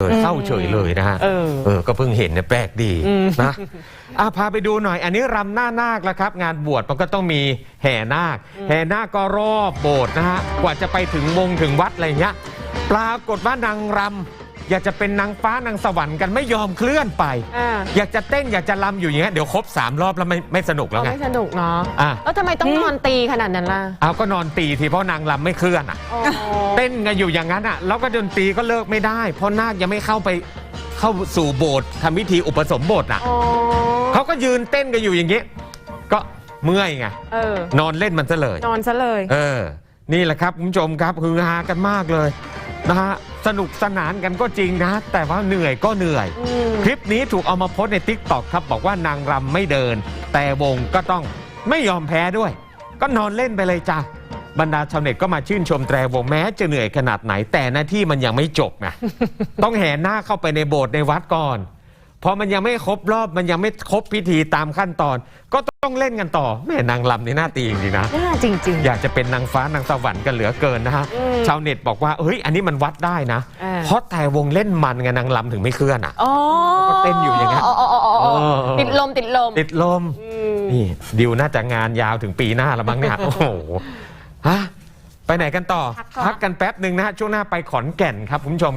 เลยเข้าเฉยเลยนะฮะ เออ เออ ก็เพิ่งเห็นเนี่ยแปลกดีอืมนะอะพาไปดูหน่อย อันนี้รำหน้านาคแล้วครับ งานบวชมันก็ต้องมีแห่นาค แห่นาคก็รอบโบสถ์นะฮะ กว่าจะไปถึงวงถึงวัดอะไรเงี้ย ปรากฏว่านางรำ อยากจะเป็นนางฟ้านางสวรรค์กันไม่ยอมเคลื่อนไป อ่า อยากจะเต้นอยากจะรำอยู่อย่างเงี้ยเดี๋ยวครบสามรอบแล้วไม่ไม่สนุกแล้วเอาไง ไม่สนุกเนาะอะ แล้วทำไมต้องนอนตีขนาดนั้นล่ะเอาก็นอนตีทีเพราะนางรำไม่เคลื่อนอะอ๋อเต้นกันอยู่อย่างนั้นอะแล้วก็ดนตรีก็เลิกไม่ได้ เพราะนาคยังไม่เข้าไปเข้าสู่โบสถ์ทำพิธีอุปสมบทอะ อ๋อเขาก็ยืนเต้นกันอยู่อย่างนี้ก็เมื่อยไงเออนอนเล่นมันซะเลย นอนซะเลย เออ นี่แหละครับคุณผู้ชมครับฮือฮากันมากเลยนะฮะ สนุกสนานกันก็จริงนะ แต่ว่าเหนื่อยก็เหนื่อยอืมคลิปนี้ถูกเอามาโพสต์ในทิกตอกครับ บอกว่านางรำไม่เดิน แต่วงก็ต้องไม่ยอมแพ้ด้วย ก็นอนเล่นไปเลยจ้ะบรรดาชาวเน็ตก็มาชื่นชมแตรวงแม้จะเหนื่อยขนาดไหน แต่หน้าที่มันยังไม่จบนะต้องแห่หน้าเข้าไปในโบสถ์ในวัดก่อนพอมันยังไม่ครบรอบมันยังไม่ครบพิธีตามขั้นตอนก็ต้องเล่นกันต่อแม่นางรำนี่น่าตีจริงๆนะ น่าจริง อยากจะเป็นนางฟ้านางสวรรค์กันเหลือเกินนะฮะ อืมชาวเน็ตบอกว่าเฮ้ย อันนี้มันวัดได้นะอ่าเพราะแต่วงเล่นมันไงนางรำถึงไม่เคลื่อนอะ ๆอ๋อก็เต้นอยู่อย่างนั้นอ๋ออ๋ออ๋ออ๋อเออ ติดลมติดลมติดลม อืมนี่ดิวน่าจะงานยาวถึงปีหน้าแล้วมั้งเนี่ย โอ้โหฮะไปไหนกันต่อพักก่อนพักกันแป๊บหนึ่งนะฮะช่วงหน้าไปขอนแก่นครับคุณผู้ชม